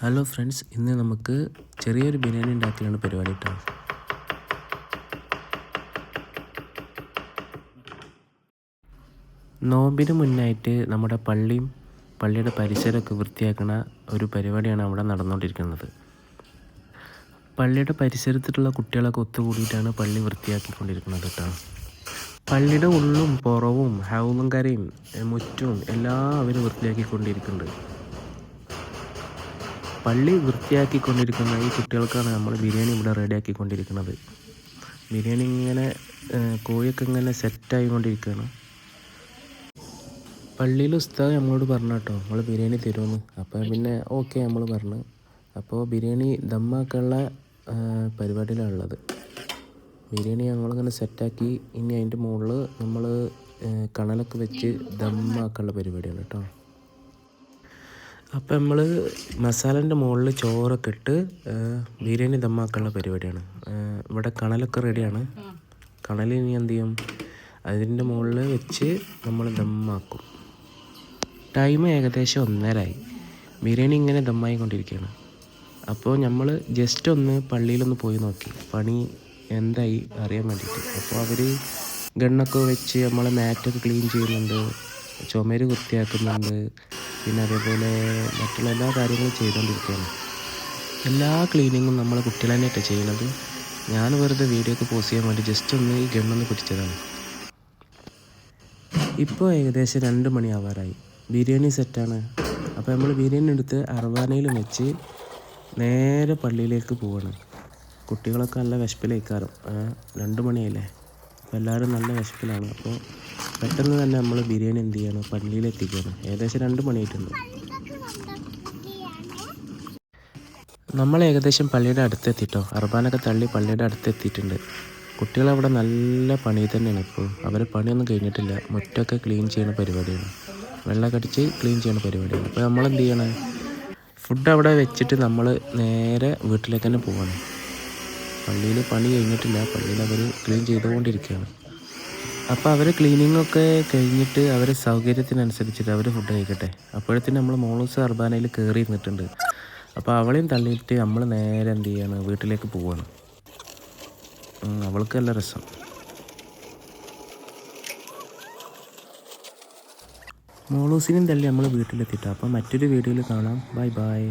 Hello friends ഇന്ന് നമുക്ക് ചെറിയൊരു ബിരിയാണി ഉണ്ടാക്കലാണ് പരിപാടി കേട്ടോ നോമ്പിന് മുന്നായിട്ട് നമ്മുടെ പള്ളിയും പള്ളിയുടെ പരിസരമൊക്കെ വൃത്തിയാക്കുന്ന ഒരു പരിപാടിയാണ് അവിടെ നടന്നുകൊണ്ടിരിക്കുന്നത്. പള്ളിയുടെ പരിസരത്തിലുള്ള കുട്ടികളൊക്കെ ഒത്തുകൂടിയിട്ടാണ് പള്ളി വൃത്തിയാക്കിക്കൊണ്ടിരിക്കുന്നത് കേട്ടോ പള്ളിയുടെ ഉള്ളും പുറവും ഹൗലും കരയും മുറ്റും എല്ലാം അവർ വൃത്തിയാക്കിക്കൊണ്ടിരിക്കുന്നുണ്ട്. പള്ളി വൃത്തിയാക്കിക്കൊണ്ടിരിക്കുന്ന ഈ കുട്ടികൾക്കാണ് നമ്മൾ ബിരിയാണി ഇവിടെ റെഡിയാക്കിക്കൊണ്ടിരിക്കുന്നത്. ബിരിയാണി ഇങ്ങനെ കോഴിയൊക്കെ ഇങ്ങനെ സെറ്റായിക്കൊണ്ടിരിക്കുകയാണ്. പള്ളിയിൽ ഉസ്താദ് നമ്മളോട് പറഞ്ഞു കേട്ടോ നമ്മൾ ബിരിയാണി തരുമെന്ന്. അപ്പോൾ പിന്നെ ഓക്കെ നമ്മൾ പറഞ്ഞു. അപ്പോൾ ബിരിയാണി ദമ്മാക്കുള്ള പരിപാടിയിലാണ് ഉള്ളത് ബിരിയാണി ഞങ്ങളിങ്ങനെ സെറ്റാക്കി ഇനി അതിന്റെ മുകളിൽ നമ്മൾ കണലൊക്കെ വെച്ച് ദമ്മാക്കുള്ള പരിപാടിയാണ് കേട്ടോ. അപ്പം നമ്മൾ മസാലേന്റെ മുകളിൽ ചോറൊക്കെ ഇട്ട് ബിരിയാണി ദമ്മാക്കാനുള്ള പരിപാടിയാണ്. ഇവിടെ കണലൊക്കെ റെഡിയാണ്. കണൽ ഇനി എന്ത് ചെയ്യും? അതിന്റെ മുകളിൽ വെച്ച് നമ്മൾ ദമ്മാക്കും. ടൈം ഏകദേശം ഒന്നരായി. ബിരിയാണി ഇങ്ങനെ ദമ്മായി കൊണ്ടിരിക്കുകയാണ് അപ്പോൾ നമ്മൾ ജസ്റ്റ് ഒന്ന് പള്ളിയിലൊന്ന് പോയി നോക്കി. പണി എന്തായി അറിയാൻ വേണ്ടിയിട്ട്. അപ്പോൾ അവർ ഗണ്ണൊക്കെ വെച്ച് നമ്മളെ മാറ്റൊക്കെ ക്ലീൻ ചെയ്യുന്നുണ്ട് ചുമര് വൃത്തിയാക്കുന്നുണ്ട് പിന്നെ അതേപോലെ മറ്റുള്ള എല്ലാ കാര്യങ്ങളും ചെയ്തുകൊണ്ടിരിക്കുകയാണ് എല്ലാ ക്ലീനിങ്ങും നമ്മൾ കുട്ടികൾ തന്നെയായിട്ട് ചെയ്യുന്നത്. ഞാൻ വെറുതെ വീഡിയോ ഒക്കെ പോസ്റ്റ് ചെയ്യാൻ വേണ്ടി ജസ്റ്റ് ഒന്ന് ഈ ഗണ്ണൊന്ന് പിടിച്ചതാണ്. ഇപ്പോൾ ഏകദേശം രണ്ട് മണിയാവാറായി. ബിരിയാണി സെറ്റാണ് അപ്പോൾ നമ്മൾ ബിരിയാണി എടുത്ത് അർവാനയിൽ വെച്ച് നേരെ പള്ളിയിലേക്ക് പോവാണ്. കുട്ടികളൊക്കെ നല്ല വിശപ്പിലേക്കാറും. രണ്ട് മണിയല്ലേ അപ്പോൾ എല്ലാവരും നല്ല വിശപ്പിലാണ്. അപ്പോൾ പെട്ടെന്ന് തന്നെ നമ്മൾ ബിരിയാണി എന്ത് ചെയ്യണം? പള്ളിയിൽ എത്തിക്കുകയാണ് ഏകദേശം രണ്ട് മണിയായിട്ടുണ്ട്. നമ്മൾ ഏകദേശം പള്ളിയുടെ അടുത്തെത്തിട്ടോ? അർബാനൊക്കെ തള്ളി പള്ളിയുടെ അടുത്ത് എത്തിയിട്ടുണ്ട് കുട്ടികളവിടെ നല്ല പണി തന്നെയാണ് ഇപ്പോൾ. അവർ പണിയൊന്നും കഴിഞ്ഞിട്ടില്ല. മുറ്റമൊക്കെ ക്ലീൻ ചെയ്യുന്ന പരിപാടിയാണ്. വെള്ളമൊക്കെ അടിച്ച് ക്ലീൻ ചെയ്യുന്ന പരിപാടിയാണ്. അപ്പോൾ നമ്മൾ എന്ത് ചെയ്യണം? ഫുഡ് അവിടെ വെച്ചിട്ട് നമ്മൾ നേരെ വീട്ടിലേക്ക് തന്നെ പോവാണ്. പള്ളിയിൽ പണി കഴിഞ്ഞിട്ടില്ല. പള്ളിയിൽ അവർ ക്ലീൻ ചെയ്തുകൊണ്ടിരിക്കുകയാണ്. അപ്പോൾ അവർ ക്ലീനിങ്ങൊക്കെ കഴിഞ്ഞിട്ട് അവരെ സൗകര്യത്തിനനുസരിച്ചിട്ട് അവർ ഫുഡ് കഴിക്കട്ടെ. അപ്പോഴത്തേന് നമ്മൾ മോളൂസ് അർബാനയിൽ കയറി ഇരുന്നിട്ടുണ്ട് അപ്പോൾ അവളെയും തള്ളിയിട്ട് നമ്മൾ നേരെ എന്ത് ചെയ്യാണ്? വീട്ടിലേക്ക് പോവാണ്. അവൾക്ക് നല്ല രസം. മോളൂസിനെയും തള്ളി നമ്മൾ വീട്ടിലെത്തിയിട്ടാണ് അപ്പോൾ മറ്റൊരു വീഡിയോയിൽ കാണാം. Bye bye.